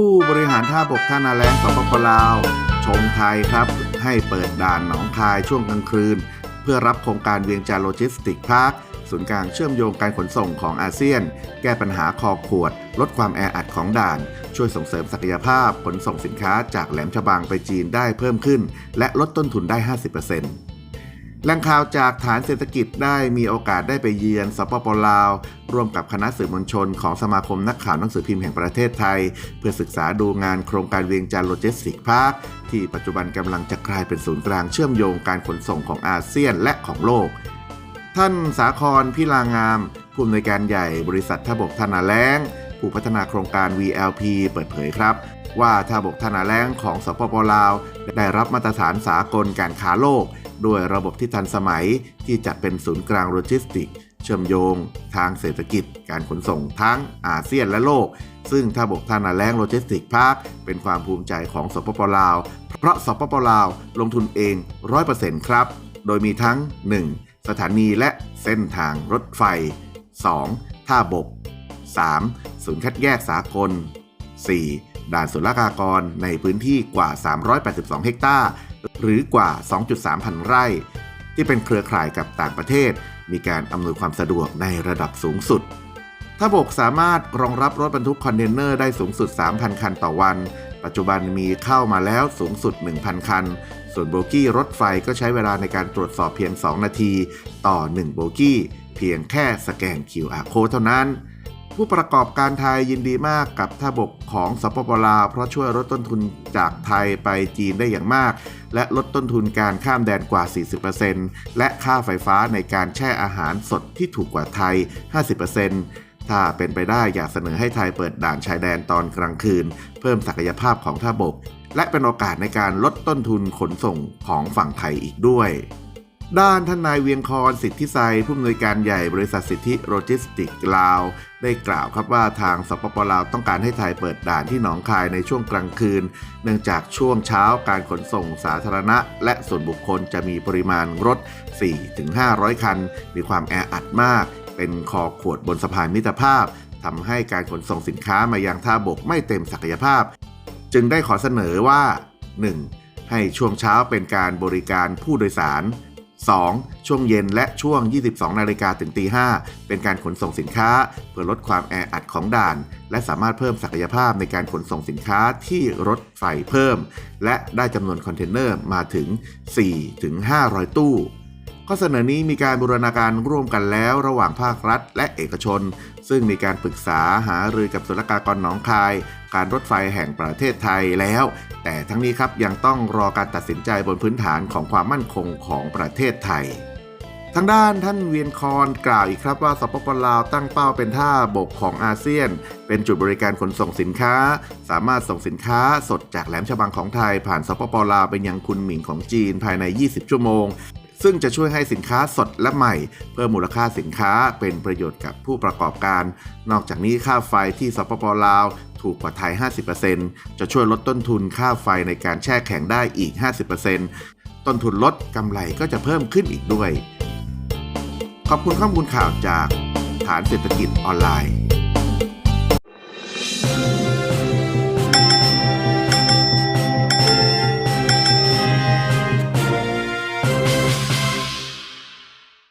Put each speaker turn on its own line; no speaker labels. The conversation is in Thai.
ผู้บริหารท่าบกท่านาแรงสปปลาว ชงไทยครับ ให้เปิดด่านหนองคายช่วงกลางคืน เพื่อรับโครงการเวียงจันทร์โลจิสติกพาร์คศูนย์กลางเชื่อมโยงการขนส่งของอาเซียน แก้ปัญหาคอขวด ลดความแออัดของด่าน ช่วยส่งเสริมศักยภาพขนส่งสินค้าจากแหลมฉบังไปจีนได้เพิ่มขึ้น และลดต้นทุนได้ 50% แหล่งข่าวจากฐานเศรษฐกิจได้มีโอกาสได้ไปเยือนสปปลาว ร่วมกับคณะสื่อมวลชนของสมาคมนักข่าวหนังสือพิมพ์แห่งประเทศไทย เพื่อศึกษาดูงานโครงการเวียงจันทร์โลจิสติกพาร์คที่ปัจจุบันกำลังจะกลายเป็นศูนย์กลางเชื่อมโยงการขนส่งของอาเซียนและของโลก ท่านสาครพิลางามผู้อำนวยการใหญ่บริษัทท่าบกธนาแล้ง ผู้พัฒนาโครงการ VLP เปิดเผยครับ ว่าท่าบกธนาแล้งของสปปลาว ได้รับมาตรฐานสากลการค้าโลก ด้วยระบบที่ทันสมัยที่จัดเป็นศูนย์กลางโลจิสติก เชื่อมโยง ทางเศรษฐกิจ การขนส่งทั้งอาเซียนและโลก ซึ่งท่าบกท่านาแล้งโลจิสติกพาร์คเป็นความภูมิใจของสปปลาว เพราะสปปลาวลงทุนเอง 100%ครับ โดยมีทั้ง 1. สถานีและเส้นทางรถไฟ 2. ท่าบก 3. ศูนย์คัดแยกสากล 4. ด่านศุลกากรในพื้นที่กว่า 382 เฮกตาร์ หรือกว่า 2.3 พันไร่ ที่เป็นเครือข่ายกับต่างประเทศ มีการอำนวยความสะดวกในระดับสูงสุดท่าบกสามารถรองรับรถบรรทุกคอนเทนเนอร์ได้สูงสุด 3,000 คันต่อวัน ปัจจุบันมีเข้ามาแล้วสูงสุด 1,000 คัน ส่วนโบกี้รถไฟก็ใช้เวลาในการตรวจสอบเพียง 2 นาที ต่อ 1 โบกี้ เพียงแค่สแกน QR code เท่านั้น ผู้ประกอบการไทยยินดีมากกับท่าบกของสปปลาวเพราะช่วยลดต้นทุนจากไทยไปจีนได้อย่างมาก และลดต้นทุนการข้ามแดนกว่า 40%และค่าไฟฟ้าในการแช่อาหารสดที่ถูกกว่าไทย 50%ถ้าเป็นไปได้อยากเสนอให้ไทยเปิดด่านชายแดนตอนกลางคืน เพิ่มศักยภาพของท่าบก และเป็นโอกาสในการลดต้นทุนขนส่งของฝั่งไทยอีกด้วย ด้านท่านนายเวียงคอนสิทธิไซผู้อำนวยการใหญ่บริษัทสิทธิโลจิสติกลาว ได้กล่าวครับว่าทางสปปลาวต้องการให้ไทยเปิดด่านที่หนองคายในช่วงกลางคืน เนื่องจากช่วงเช้าการขนส่งสาธารณะ และส่วนบุคคลจะมีปริมาณรถ 4-500 คัน มีความแออัดมาก เป็นคอขวดบนสะพานมิตรภาพทำให้การขนส่งสินค้ามายังท่าบกไม่เต็มศักยภาพ จึงได้ขอเสนอว่า 1. ให้ช่วงเช้าเป็นการบริการผู้โดยสาร 2. ช่วงเย็นและช่วง 22 นาฬิกาถึงตี5เป็นการขนส่งสินค้า เพื่อลดความแออัดของด่าน และสามารถเพิ่มศักยภาพในการขนส่งสินค้าที่รถไฟเพิ่ม และได้จำนวนคอนเทนเนอร์มาถึง 4-500 ตู้ ข้อเสนอนี้มีการบูรณาการร่วมกันแล้วระหว่างภาครัฐ และเอกชน ซึ่งมีการปรึกษาหารือกับศุลกากรหนองคาย การรถไฟแห่งประเทศไทยแล้ว แต่ทั้งนี้ครับยังต้องรอการตัดสินใจบนพื้นฐานของความมั่นคงของประเทศไทยทางด้านท่านเวียนคอนกล่าวอีกครับว่าสปปลาวตั้งเป้าเป็นท่าบกของอาเซียน เป็นจุดบริการขนส่งสินค้า สามารถส่งสินค้าสดจากแหลมฉบังของไทย ผ่านสปปลาวไปยังคุนหมิงของจีนภายใน 20 ชั่วโมง ซึ่งจะช่วยให้สินค้าสดและใหม่ เพิ่มมูลค่าสินค้าเป็นประโยชน์กับผู้ประกอบการ นอกจากนี้ค่าไฟที่สปปลาวถูกกว่าไทย 50%จะช่วยลดต้นทุนค่าไฟในการแช่แข็งได้อีก 50%ต้นทุนลดกำไรก็จะเพิ่มขึ้นอีกด้วย ขอบคุณข้อมูลข่าวจากฐานเศรษฐกิจออนไลน์